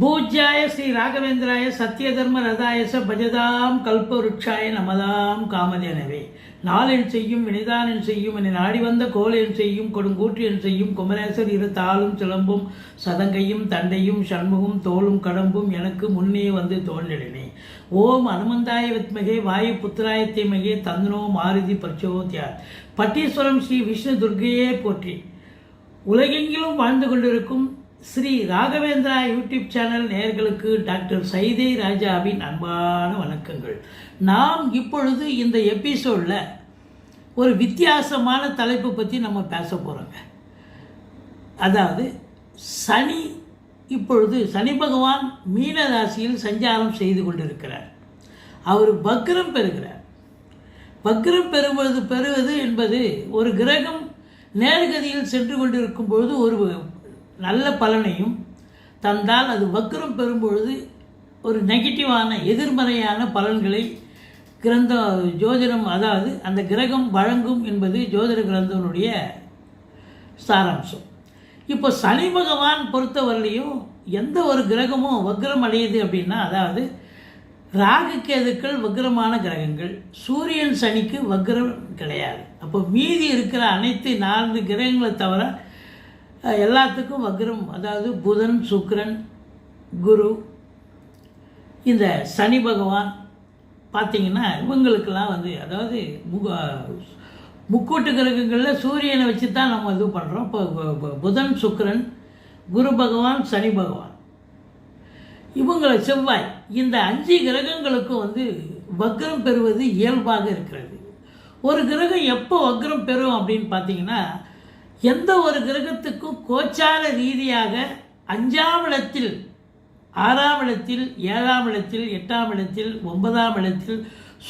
பூஜ்யாய ஸ்ரீ ராகவேந்திராய சத்யதர்ம ரதாயச பஜதாம் கல்பவருட்சாய நமதாம் காமதேனவே. நாளென் செய்யும் வினிதானன் செய்யும் என்னை நாடி வந்த கோலென் செய்யும் கொடுங்கூற்றியன் செய்யும் குமரேசர் இரு தாளும் சிலம்பும் சதங்கையும் தண்டையும் சண்முகம் தோளும் கடம்பும் எனக்கு முன்னே வந்து தோன்றினே ஓம் அனுமந்தாய வித்மகே வாயு புத்திராய தீமகே தந்தனோ மாருதி பிரச்சோத்யார் பட்டீஸ்வரம் ஸ்ரீ விஷ்ணு துர்கையே போற்றி. உலகெங்கிலும் வாழ்ந்து கொண்டிருக்கும் ஸ்ரீ ராகவேந்திரா யூடியூப் சேனல் நேர்களுக்கு டாக்டர் சைதே ராஜாவின் அன்பான வணக்கங்கள். நாம் இப்பொழுது இந்த எபிசோடில் ஒரு வித்தியாசமான தலைப்பு பற்றி நம்ம பேச போகிறோங்க அதாவது சனி இப்பொழுது சனி பகவான் மீன ராசியில் சஞ்சாரம் செய்து கொண்டிருக்கிறார். அவர் பக்ரம் பெறுகிறார். பக்ரம் பெறுவது பெறுவது என்பது ஒரு கிரகம் நேர்கதியில் சென்று கொண்டிருக்கும் பொழுது ஒரு நல்ல பலனையும் தந்தால் அது வக்ரம் பெறும்பொழுது ஒரு நெகட்டிவான எதிர்மறையான பலன்களை கிரந்த ஜோதிடம் அதாவது அந்த கிரகம் வழங்கும் என்பது ஜோதிட கிரந்தனுடைய சாராம்சம். இப்போ சனி பகவான் பொறுத்தவரையிலையும் எந்த ஒரு கிரகமும் வக்ரம் அடையுது அப்படின்னா அதாவது ராகு கேதுக்கள் வக்ரமான கிரகங்கள் சூரியன் சனிக்கு வக்ரம் கிடையாது. அப்போ மீதி இருக்கிற அனைத்து நான்கு கிரகங்களை தவிர எல்லாத்துக்கும் வக்ரம் அதாவது புதன் சுக்ரன் குரு இந்த சனி பகவான் பார்த்தீங்கன்னா இவங்களுக்கெல்லாம் வந்து அதாவது முக முக்கூட்டு கிரகங்களில் சூரியனை வச்சு தான் நம்ம இது பண்ணுறோம் இப்போ புதன் சுக்ரன் குரு பகவான் சனி பகவான். இவங்களை செவ்வாய் இந்த அஞ்சு கிரகங்களுக்கும் வந்து வக்ரம் பெறுவது இயல்பாக இருக்கிறது. ஒரு கிரகம் எப்போ வக்ரம் பெறும் அப்படின்னு பார்த்தீங்கன்னா எந்த ஒரு கிரகத்துக்கும் கோச்சார ரீதியாக அஞ்சாம் இடத்தில் ஆறாம் இடத்தில் ஏழாம் இடத்தில் எட்டாம் இடத்தில் ஒன்பதாம் இடத்தில்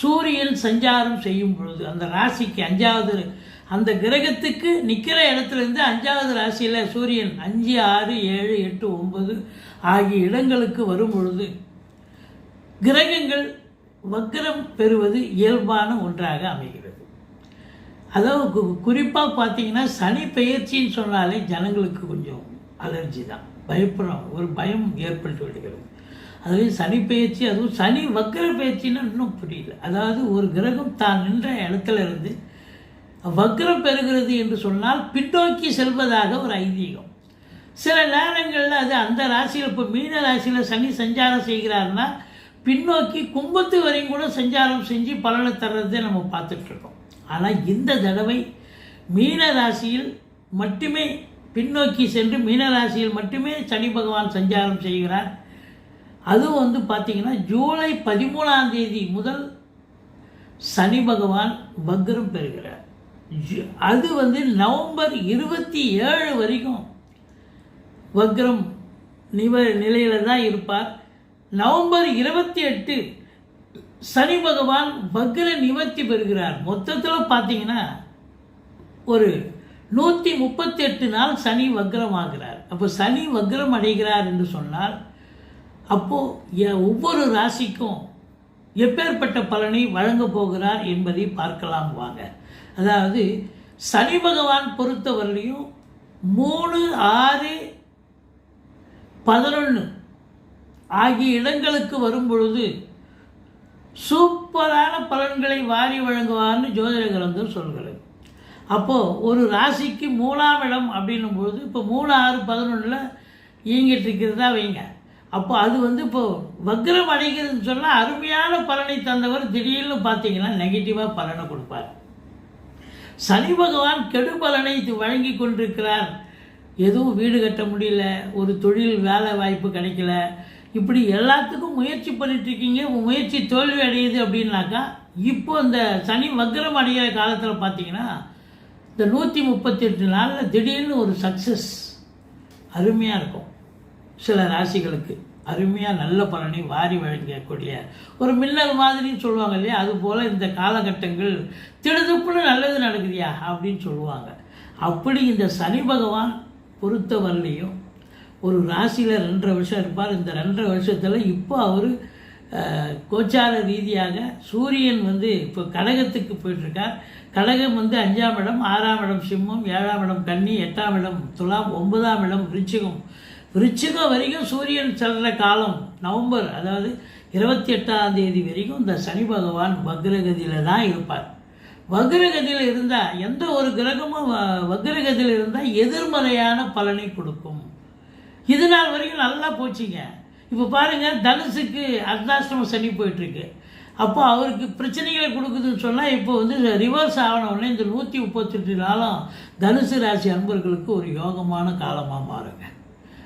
சூரியன் சஞ்சாரம் செய்யும் பொழுது அந்த ராசிக்கு அஞ்சாவது அந்த கிரகத்துக்கு நிற்கிற இடத்துலேருந்து அஞ்சாவது ராசியில் சூரியன் அஞ்சு ஆறு ஏழு எட்டு ஒன்பது ஆகிய இடங்களுக்கு வரும் பொழுது கிரகங்கள் வக்கரம் பெறுவது இயல்பான ஒன்றாக அமையும். அதாவது குறிப்பாக பார்த்தீங்கன்னா சனி பெயர்ச்சின்னு சொன்னாலே ஜனங்களுக்கு கொஞ்சம் அலர்ஜி தான். பயப்படுறோம் ஒரு பயம் ஏற்பட்டு விடுகிறது. அதுவே சனி பெயர்ச்சி அதுவும் சனி வக்கர பெயர்ச்சின்னா இன்னும் புரியல. அதாவது ஒரு கிரகம் தான் நின்ற இடத்துல இருந்து வக்ரம் பெறுகிறது என்று சொன்னால் பின்னோக்கி செல்வதாக ஒரு ஐதீகம். சில நேரங்களில் அது அந்த ராசியில் இப்போ மீன ராசியில் சனி சஞ்சாரம் செய்கிறாருன்னா பின்னோக்கி கும்பத்து வரையும் கூட சஞ்சாரம் செஞ்சு பலனை தர்றதை நம்ம பார்த்துட்ருக்கோம் ஆனால் இந்த தடவை மீனராசியில் மட்டுமே பின்னோக்கி சென்று மீனராசியில் மட்டுமே சனி பகவான் சஞ்சாரம் செய்கிறார். அதுவும் வந்து பார்த்திங்கன்னா ஜூலை பதிமூணாம் தேதி முதல் சனி பகவான் வக்ரம் பெறுகிறார். ஜு- அது வந்து நவம்பர் இருபத்தி ஏழு வரைக்கும் வக்ரம் நிவ நிலையில் தான் இருப்பார். நவம்பர் இருபத்தி எட்டு சனி பகவான் வக்ர நிவர்த்தி பெறுகிறார். மொத்தத்தில் பார்த்தீங்கன்னா ஒரு நூற்றி முப்பத்தெட்டு நாள் சனி வக்ரமாகிறார். அப்போ சனி வக்ரம் அடைகிறார் என்று சொன்னால் அப்போது ஒவ்வொரு ராசிக்கும் எப்பேற்பட்ட பலனை வழங்கப் போகிறார் என்பதை பார்க்கலாம் வாங்க. அதாவது சனி பகவான் பொறுத்தவரையிலையும் மூணு ஆறு பதினொன்று ஆகிய இடங்களுக்கு வரும் பொழுது சூப்பரான பலன்களை வாரி வழங்குவார்னு ஜோதிட கிரந்தம் சொல்கிறது அப்போது ஒரு ராசிக்கு மூணாம் இடம் அப்படின்னும் பொழுது இப்போ மூணு ஆறு பதினொன்றில் இயங்கிட்டு இருக்கிறதா வைங்க. அப்போ அது வந்து இப்போது வக்ரம் அடைகிறதுன்னு சொன்னால் அருமையான பலனை தந்தவர் திடீர்னு பார்த்தீங்கன்னா நெகட்டிவாக பலனை கொடுப்பார். சனி பகவான் கெடு பலனை வழங்கி கொண்டிருக்கிறார். எதுவும் வீடு கட்ட முடியல ஒரு தொழில் வேலை வாய்ப்பு கிடைக்கல இப்படி எல்லாத்துக்கும் முயற்சி பண்ணிட்டு இருக்கீங்க. முயற்சி தோல்வி அடையுது அப்படின்னாக்கா இப்போ இந்த சனி வக்ரம் அடைகிற காலத்தில் பார்த்தீங்கன்னா இந்த நூற்றி முப்பத்தி எட்டு நாளில் திடீர்னு ஒரு சக்ஸஸ் அருமையாக இருக்கும். சில ராசிகளுக்கு அருமையாக நல்ல பலனை வாரி வழங்கக்கூடிய ஒரு மின்னல் மாதிரின்னு சொல்லுவாங்க இல்லையா? அதுபோல் இந்த காலகட்டங்கள் திடுதுப்புன்னு நல்லது நடக்குதியா அப்படின்னு சொல்லுவாங்க. அப்படி இந்த சனி பகவான் பொறுத்தவரையிலையும் ஒரு ராசியில் ரெண்டரை வருஷம் இருப்பார். இந்த ரெண்டரை வருஷத்தில் இப்போ அவர் கோச்சார ரீதியாக சூரியன் வந்து இப்போ கடகத்துக்கு போயிட்டுருக்கார். கடகம் வந்து அஞ்சாம் இடம் ஆறாம் இடம் சிம்மம் ஏழாம் இடம் கன்னி எட்டாம் இடம் துலாம் ஒன்பதாம் இடம் விருச்சிகம். விருச்சிகம் வரைக்கும் சூரியன் செல்ற காலம் நவம்பர் அதாவது இருபத்தி எட்டாம் தேதி வரைக்கும் இந்த சனி பகவான் வக்ரகதியில் தான் இருப்பார். வக்ரகதியில் இருந்தால் எந்த ஒரு கிரகமும் வக்ரகதியில் இருந்தால் எதிர்மறையான பலனை கொடுக்கும். இது நாள் வரைக்கும் நல்லா போச்சுங்க. இப்போ பாருங்கள் தனுசுக்கு அர்த்தாஷ்டம சனி போயிட்டுருக்கு. அப்போ அவருக்கு பிரச்சனைகளை கொடுக்குதுன்னு சொன்னால் இப்போ வந்து ரிவர்ஸ் ஆன உடனே இந்த நூற்றி முப்பத்தெட்டு நாளும் தனுசு ராசி அன்பர்களுக்கு ஒரு யோகமான காலமாக மாறுங்க.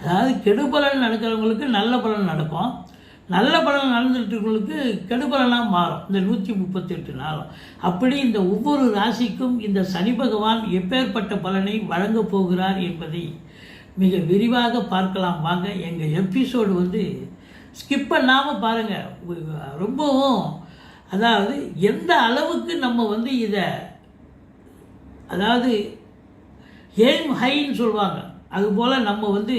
அதாவது கெடுபலன் நடக்கிறவங்களுக்கு நல்ல பலன் நடக்கும். நல்ல பலன் நடந்துட்டுவங்களுக்கு கெடுபலனாக மாறும். இந்த நூற்றி முப்பத்தெட்டு நாளும். அப்படி இந்த ஒவ்வொரு ராசிக்கும் இந்த சனி பகவான் எப்பேற்பட்ட பலனை வழங்கப் போகிறார் என்பதை மிக விரிவாக பார்க்கலாம். வாங்க எங்கள் எபிசோடு வந்து ஸ்கிப் பண்ணாமல் பாருங்கள் ரொம்பவும் அதாவது எந்த அளவுக்கு நம்ம வந்து இதை அதாவது எய்ம் ஹைன்னு சொல்லுவாங்க. அதுபோல் நம்ம வந்து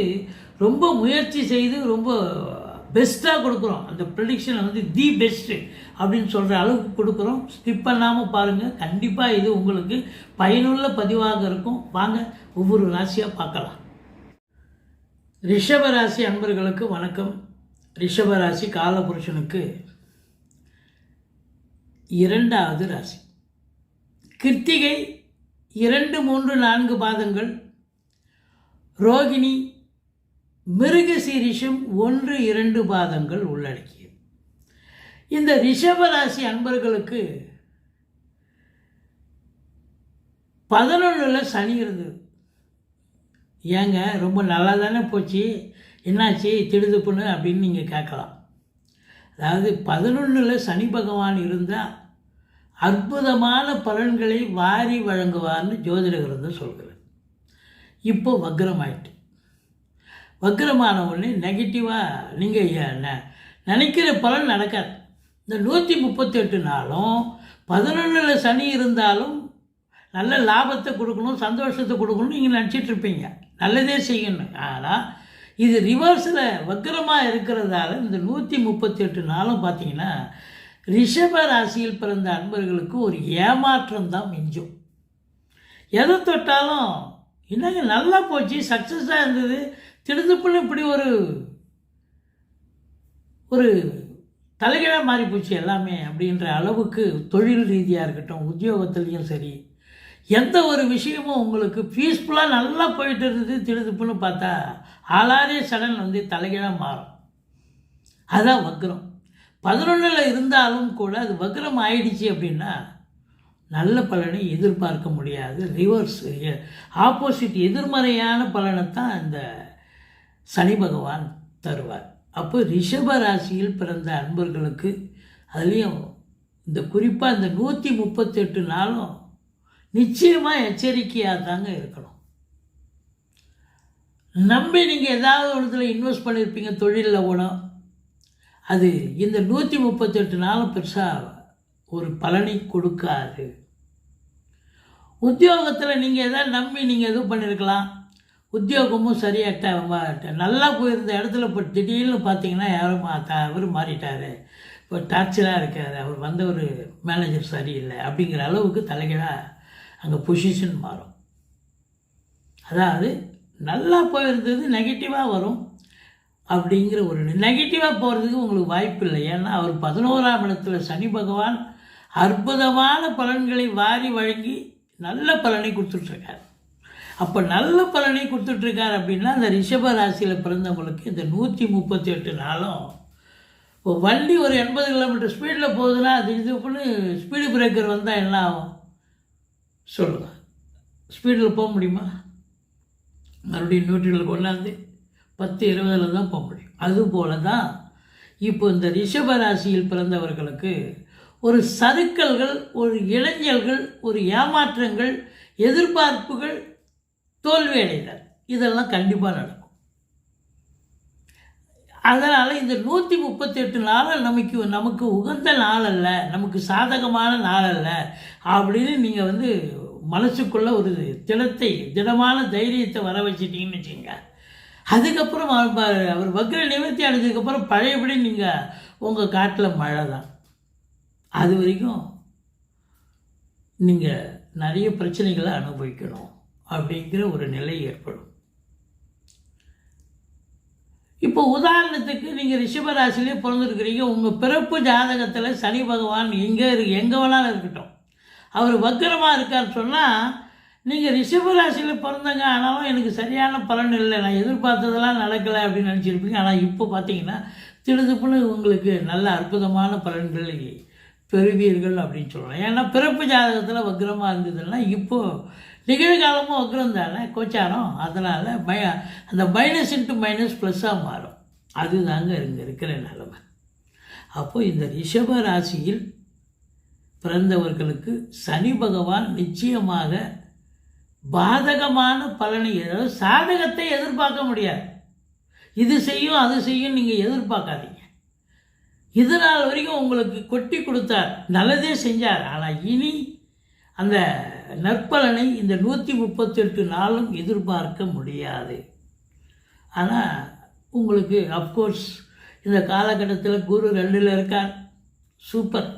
ரொம்ப முயற்சி செய்து ரொம்ப பெஸ்ட்டாக கொடுக்குறோம். அந்த ப்ரெடிக்ஷனை வந்து தி பெஸ்ட்டு அப்படின்னு சொல்கிற அளவுக்கு கொடுக்குறோம். ஸ்கிப் பண்ணாமல் பாருங்கள் கண்டிப்பாக இது உங்களுக்கு பயனுள்ள பதிவாக இருக்கும். வாங்க ஒவ்வொரு ராசியாக பார்க்கலாம். ரிஷபராசி அன்பர்களுக்கு வணக்கம். ரிஷபராசி காலபுருஷனுக்கு இரண்டாவது ராசி. கிருத்திகை இரண்டு மூன்று நான்கு பாதங்கள். ரோகிணி மிருக சீரிஷம் ஒன்று இரண்டு பாதங்கள் உள்ளடக்கியது. இந்த ரிஷபராசி அன்பர்களுக்கு பதினொன்றில் சனி இருந்தது. ஏங்க ரொம்ப நல்லா தானே போச்சு? என்னாச்சு? திடுதுப்புன்னு அப்படின்னு நீங்கள் கேட்கலாம். அதாவது பதினொன்றில் சனி பகவான் இருந்தால் அற்புதமான பலன்களை வாரி வழங்குவார்னு ஜோதிடகர் வந்து சொல்கிறது. இப்போ வக்ரமாயிட்டு. வக்ரமான உடனே நெகட்டிவாக நீங்கள் நினைக்கிற பலன் நடக்காது. இந்த நூற்றி முப்பத்தெட்டு நாளும் பதினொன்றில் சனி இருந்தாலும் நல்ல லாபத்தை கொடுக்கணும் சந்தோஷத்தை கொடுக்கணும்னு நீங்கள் நினச்சிட்ருப்பீங்க நல்லதே செய்யணும். ஆனால் இது ரிவர்ஸில் வக்கரமாக இருக்கிறதால இந்த நூற்றி முப்பத்தெட்டு நாளும் பார்த்தீங்கன்னா ரிஷப ராசியில் பிறந்த அன்பர்களுக்கு ஒரு ஏமாற்றம் தான் மிஞ்சும். எதை தொட்டாலும் என்னங்க நல்லா போச்சு சக்ஸஸாக இருந்தது திடுதுப்புன்னு இப்படி ஒரு ஒரு தலைகீழாக மாறி போச்சு எல்லாமே அப்படின்ற அளவுக்கு தொழில் ரீதியாக இருக்கட்டும் உத்தியோகத்துலேயும் சரி எந்த ஒரு விஷயமும் உங்களுக்கு பீஸ்ஃபுல்லாக நல்லா போயிட்டு இருந்தது திடுதுப்புன்னு பார்த்தா ஆளாரே சடன் வந்து தலைகீழாக மாறும். அதுதான் வக்ரம். பதினொன்றில் இருந்தாலும் கூட அது வக்ரம் ஆயிடுச்சு அப்படின்னா நல்ல பலனை எதிர்பார்க்க முடியாது. ரிவர்ஸ் ஆப்போசிட் எதிர்மறையான பலனை தான் இந்த சனி பகவான் தருவார். அப்போ ரிஷப ராசியில் பிறந்த அன்பர்களுக்கு அதுலேயும் இந்த குறிப்பாக இந்த நூற்றி முப்பத்தெட்டு நாளும் நிச்சயமாக எச்சரிக்கையாக தாங்க இருக்கணும். நம்பி நீங்கள் ஏதாவது இதில் இன்வெஸ்ட் பண்ணியிருப்பீங்க தொழிலில் கூட. அது இந்த நூற்றி முப்பத்தெட்டு நாளும் பெருசாக ஒரு பலனை கொடுக்காது. உத்தியோகத்தில் நீங்கள் எதாவது நம்பி நீங்கள் எதுவும் பண்ணியிருக்கலாம் உத்தியோகமும் சரியாட்ட நல்லா போயிருந்த இடத்துல இப்போ திடீர்னு பார்த்தீங்கன்னா யாரும் அவர் மாறிட்டார். இப்போ டார்ச்சராக இருக்கார். அவர் வந்த ஒரு மேனேஜர் சரியில்லை. அப்படிங்கிற அளவுக்கு தலைகீழாக அங்கே பொசிஷன் மாறும். அதாவது நல்லா போயிருந்தது நெகட்டிவாக வரும் அப்படிங்கிற ஒரு நெகட்டிவாக போகிறதுக்கு உங்களுக்கு வாய்ப்பு இல்லை. ஏன்னா அவர் பதினோராம் இடத்துல சனி பகவான் அற்புதமான பலன்களை வாரி வழங்கி நல்ல பலனை கொடுத்துட்ருக்கார். அப்போ நல்ல பலனை கொடுத்துட்ருக்கார் அப்படின்னா அந்த ரிஷப ராசியில் பிறந்தவங்களுக்கு இந்த நூற்றி முப்பத்தி எட்டு நாளும் இப்போ வண்டி ஒரு எண்பது கிலோமீட்டர் ஸ்பீடில் போகுதுன்னா அது இது பண்ணி ஸ்பீடு பிரேக்கர் வந்தால் என்ன ஆகும்? சொல்லுங்கள் ஸ்பீடில் போக முடியுமா? மறுபடியும் நியூட்ரலில் கொண்டாந்து பத்து இருபதில் தான் போக முடியும். அதுபோல தான் இப்போ இந்த ரிஷப ராசியில் பிறந்தவர்களுக்கு ஒரு சறுக்கல்கள் ஒரு இளைஞர்கள் ஒரு ஏமாற்றங்கள் எதிர்பார்ப்புகள் தோல்வியடைதல் இதெல்லாம் கண்டிப்பாக நடக்கும். அதனால் இந்த நூற்றி முப்பத்தெட்டு நாள் நமக்கு நமக்கு உகந்த நாள் அல்ல நமக்கு சாதகமான நாள் அல்ல அப்படின்னு நீங்கள் வந்து மனசுக்குள்ளே ஒரு திடத்தை திடமான தைரியத்தை வர வச்சிட்டிங்கன்னு வச்சுக்கோங்க. அதுக்கப்புறம் அவர் ப- அவர் நிவர்த்தி அடைஞ்சதுக்கப்புறம் பழையபடி நீங்கள் உங்கள் காட்டில் மழை தான். அது வரைக்கும் நீங்கள் நிறைய பிரச்சனைகளை அனுபவிக்கணும் அப்படிங்கிற ஒரு நிலை ஏற்படும். இப்போ உதாரணத்துக்கு நீங்கள் ரிஷபராசிலே பிறந்திருக்கிறீங்க. உங்கள் பிறப்பு ஜாதகத்தில் சனி பகவான் எங்கே இருக்கு எங்கே வேணாலும் இருக்கட்டும். அவர் வக்கரமாக இருக்கார் சொன்னால் நீங்கள் ரிஷபராசியில் பிறந்தங்க ஆனாலும் எனக்கு சரியான பலன் இல்லை. நான் எதிர்பார்த்ததெல்லாம் நடக்கலை அப்படின்னு நினச்சிருப்பீங்க. ஆனால் இப்போ பார்த்தீங்கன்னா திடுதுப்புன்னு உங்களுக்கு நல்ல அற்புதமான பலன்களை பெறுவீர்கள் அப்படின்னு சொல்லலாம். ஏன்னா பிறப்பு ஜாதகத்தில் வக்கரமாக இருந்ததுன்னா இப்போது நிகழ்காலமும் வக்ரம் தானே கோச்சாரம் அதனால் பய அந்த மைனஸ் இன்ட்டு மைனஸ் ப்ளஸ்ஸாக மாறும். அதுதாங்க இங்கே இருக்கிற நிலமை. அப்போது இந்த ரிஷப ராசியில் பிறந்தவர்களுக்கு சனி பகவான் நிச்சயமாக பாதகமான பலனை அதாவது சாதகத்தை எதிர்பார்க்க முடியாது. இது செய்யும் அது செய்யும் நீங்கள் எதிர்பார்க்காதீங்க. இது நாள் வரைக்கும் உங்களுக்கு கொட்டி கொடுத்தார். நல்லதே செஞ்சார். ஆனால் இனி அந்த நற்பலனை இந்த நூற்றி முப்பத்தெட்டு நாளும் எதிர்பார்க்க முடியாது. ஆனால் உங்களுக்கு அப்கோர்ஸ் இந்த காலகட்டத்தில் குரு ரெண்டில் இருக்கார். சூப்பர்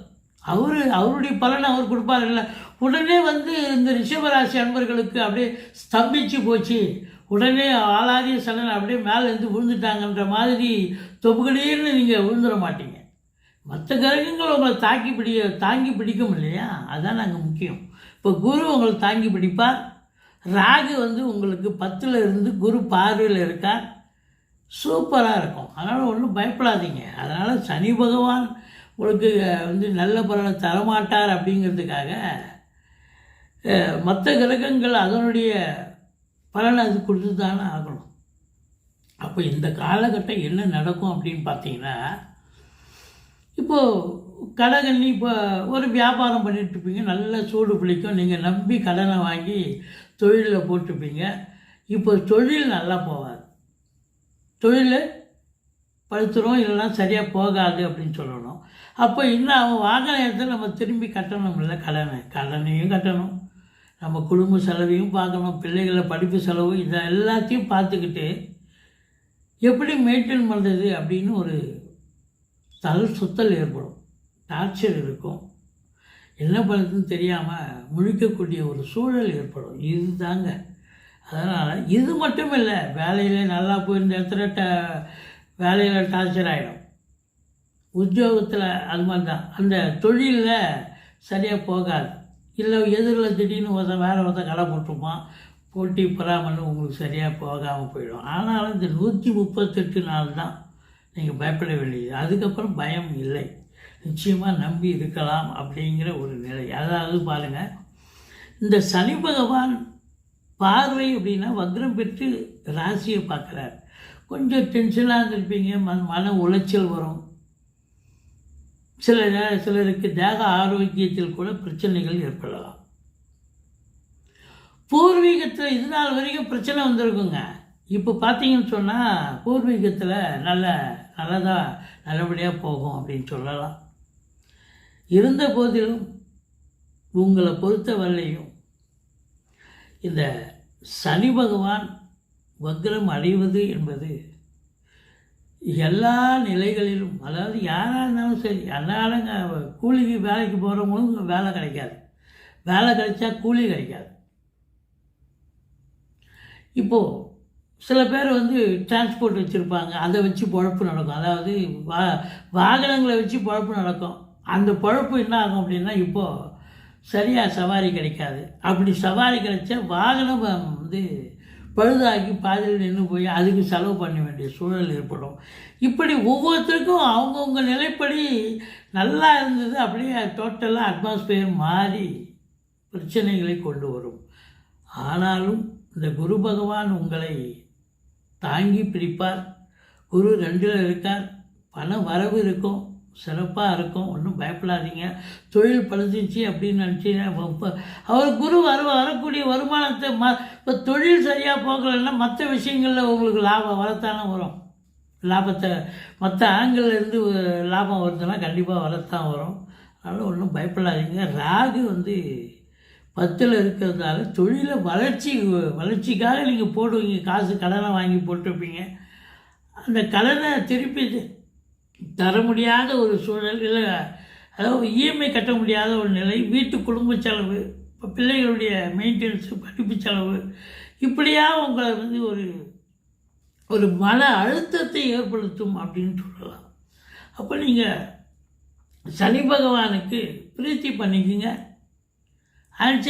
அவர் அவருடைய பலனை அவர் கொடுப்பார். இல்லை உடனே வந்து இந்த ரிஷபராசி அன்பர்களுக்கு அப்படியே ஸ்தம்பிச்சு போச்சு. உடனே ஆளாதிய சனன் அப்படியே மேலே இருந்து விழுந்துட்டாங்கன்ற மாதிரி தொப்புகடீர்னு நீங்கள் விழுந்துட மாட்டீங்க. மற்ற கிரகங்கள் உங்களை தாக்கி பிடி தாங்கி பிடிக்கும் இல்லையா? அதான் நாங்கள் முக்கியம். இப்போ குரு உங்களை தாங்கி பிடிப்பார். ராகு வந்து உங்களுக்கு பத்தில் இருந்து குரு பார்வையில் இருக்கார். சூப்பராக இருக்கும். அதனால் ஒன்றும் பயப்படாதீங்க. அதனால் சனி பகவான் உங்களுக்கு வந்து நல்ல பலனை தரமாட்டார் அப்படிங்கிறதுக்காக மற்ற கிரகங்கள் அதனுடைய பலனை அது கொடுத்து தானே ஆகணும். அப்போ இந்த காலகட்டம் என்ன நடக்கும் அப்படின்னு பார்த்தீங்கன்னா இப்போது கடகண்ணி இப்போ ஒரு வியாபாரம் பண்ணிட்டு இருப்பீங்க நல்ல சூடு பிடிக்கும். நீங்கள் நம்பி கடனை வாங்கி தொழிலில் போட்டிருப்பீங்க இப்போ தொழில் நல்லா போகாது. தொழில் படுத்துரும் இல்லைன்னா சரியாக போகாது அப்படின்னு சொல்லணும். அப்போ இன்னும் அவன் வாங்கின இடத்துல நம்ம திரும்பி கட்டணும் இல்லை கடனை. கடனையும் கட்டணும். நம்ம குடும்ப செலவையும் பார்க்கணும். பிள்ளைகளை படிப்பு செலவு இதை எல்லாத்தையும் பார்த்துக்கிட்டு எப்படி மெயின்டைன் பண்ணுறது அப்படின்னு ஒரு தல் சுத்தல் ஏற்படும். டார்ச்சர் இருக்கும். என்ன பண்ணுறதுன்னு தெரியாமல் முழிக்கக்கூடிய ஒரு சூழல் ஏற்படும். இது தாங்க அதனால் இது மட்டும் இல்லை வேலையில் நல்லா போயிருந்த இடத்துல ட வேலையில் டார்ச்சர் ஆகிடும் உத்தியோகத்தில் அது மாதிரி தான் அந்த தொழிலில் சரியாக போகாது. இல்லை எதிரில் திடீர்னு ஒருத்த வேறு ஒருத்தன் கடை போட்டிருப்பான். போட்டி பொறாமல் உங்களுக்கு சரியாக போகாமல் போயிடும். ஆனாலும் இந்த நூற்றி முப்பத்தெட்டு நாள் தான் நீங்கள் பயப்பட வேண்டியது. அதுக்கப்புறம் பயம் இல்லை. நிச்சயமாக நம்பி இருக்கலாம் அப்படிங்கிற ஒரு நிலை. அதாவது பாருங்கள் இந்த சனி பகவான் பார்வை அப்படின்னா வக்ரம் பெற்று ராசியை பார்க்குறார். கொஞ்சம் டென்ஷனாக இருந்திருப்பீங்க மன மன உளைச்சல் வரும். சில சிலருக்கு தேக ஆரோக்கியத்தில் கூட பிரச்சனைகள் ஏற்படலாம். பூர்வீகத்தில் இது நாள் வரைக்கும் பிரச்சனை வந்திருக்குங்க. இப்போ பார்த்தீங்கன்னு சொன்னால் பூர்வீகத்தில் நல்ல நல்லதாக நல்லபடியாக போகும் அப்படின்னு சொல்லலாம். இருந்த போதிலும் உங்களை பொறுத்தவரையும் இந்த சனி பகவான் வக்ரம் அடைவது என்பது எல்லா நிலைகளிலும் அதாவது யாராக இருந்தாலும் சரி அன்றாடங்க கூலிக்கு வேலைக்கு போகிறவங்களும் வேலை கிடைக்காது. வேலை கிடைச்சா கூலி கிடைக்காது. இப்போது சில பேர் வந்து டிரான்ஸ்போர்ட் வச்சுருப்பாங்க அதை வச்சு பொழப்பு நடக்கும். அதாவது வா வாகனங்களை வச்சு பொழப்பு நடக்கும். அந்த பொழப்பு என்ன ஆகும் அப்படின்னா இப்போது சரியாக சவாரி கிடைக்காது. அப்படி சவாரி கிடைச்சா வாகனம் வந்து பழுதாக்கி பாதையில் நின்று போய் அதுக்கு செலவு பண்ண வேண்டிய சூழல் ஏற்படும். இப்படி ஒவ்வொருத்தருக்கும் அவங்கவுங்க நிலைப்படி நல்லா இருந்தது அப்படியே டோட்டலாக அட்மாஸ்பியர் மாறி பிரச்சனைகளை கொண்டு வரும். ஆனாலும் இந்த குரு பகவான் உங்களை தாங்கி பிடிப்பார். குரு ரெண்டில் இருக்கார். பண வரவு இருக்கும். சிறப்பாக இருக்கும். ஒன்றும் பயப்படாதீங்க. தொழில் பழுதுச்சு அப்படின்னு நினச்சிங்கன்னா அவர் குரு வர வரக்கூடிய வருமானத்தை ம இப்போ தொழில் சரியாக போகலைன்னா மற்ற விஷயங்களில் உங்களுக்கு லாபம் வரத்தானே வரும். லாபத்தை மற்ற ஆங்கிலேருந்து இருந்து லாபம் வருதுன்னா கண்டிப்பாக வரத்தான் வரும். அதனால் ஒன்றும் பயப்படாதீங்க. ராகு வந்து பத்தில் இருக்கிறதால தொழிலை வளர்ச்சி வளர்ச்சிக்காக நீங்கள் போடுவீங்க. காசு கடனை வாங்கி போட்டிருப்பீங்க. அந்த கடனை திருப்பி தர முடியாத ஒரு சூழல் இல்லை அதாவது இஎம்ஐ கட்ட முடியாத ஒரு நிலை வீட்டு குடும்ப செலவு இப்போ பிள்ளைகளுடைய மெயின்டெனன்ஸு படிப்பு செலவு இப்படியா உங்களை வந்து ஒரு ஒரு மன அழுத்தத்தை ஏற்படுத்தும் அப்படின்னு சொல்லலாம். அப்போ நீங்கள் சனி பகவானுக்கு பிரீத்தி பண்ணிக்கங்க.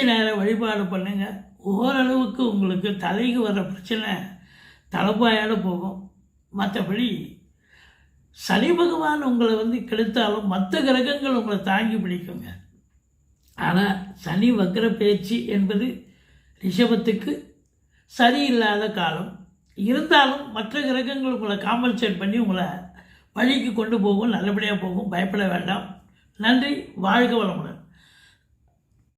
நேரம் வழிபாடு பண்ணுங்கள் ஓரளவுக்கு உங்களுக்கு தலைக்கு வர பிரச்சனை தலைப்பாயோடு போகும். மற்றபடி சனி பகவான் உங்களை வந்து கெடுத்தாலும் மற்ற கிரகங்கள் உங்களை தாங்கி பிடிக்குங்க. ஆனால் சனி வக்ர பேச்சு என்பது ரிஷபத்துக்கு சரியில்லாத காலம். இருந்தாலும் மற்ற கிரகங்கள் உங்களை காம்பன்சேட் பண்ணி உங்களை வழிக்கு கொண்டு போகும் நல்லபடியாக போகும். பயப்பட வேண்டாம். நன்றி. வாழ்க வளமுடன்.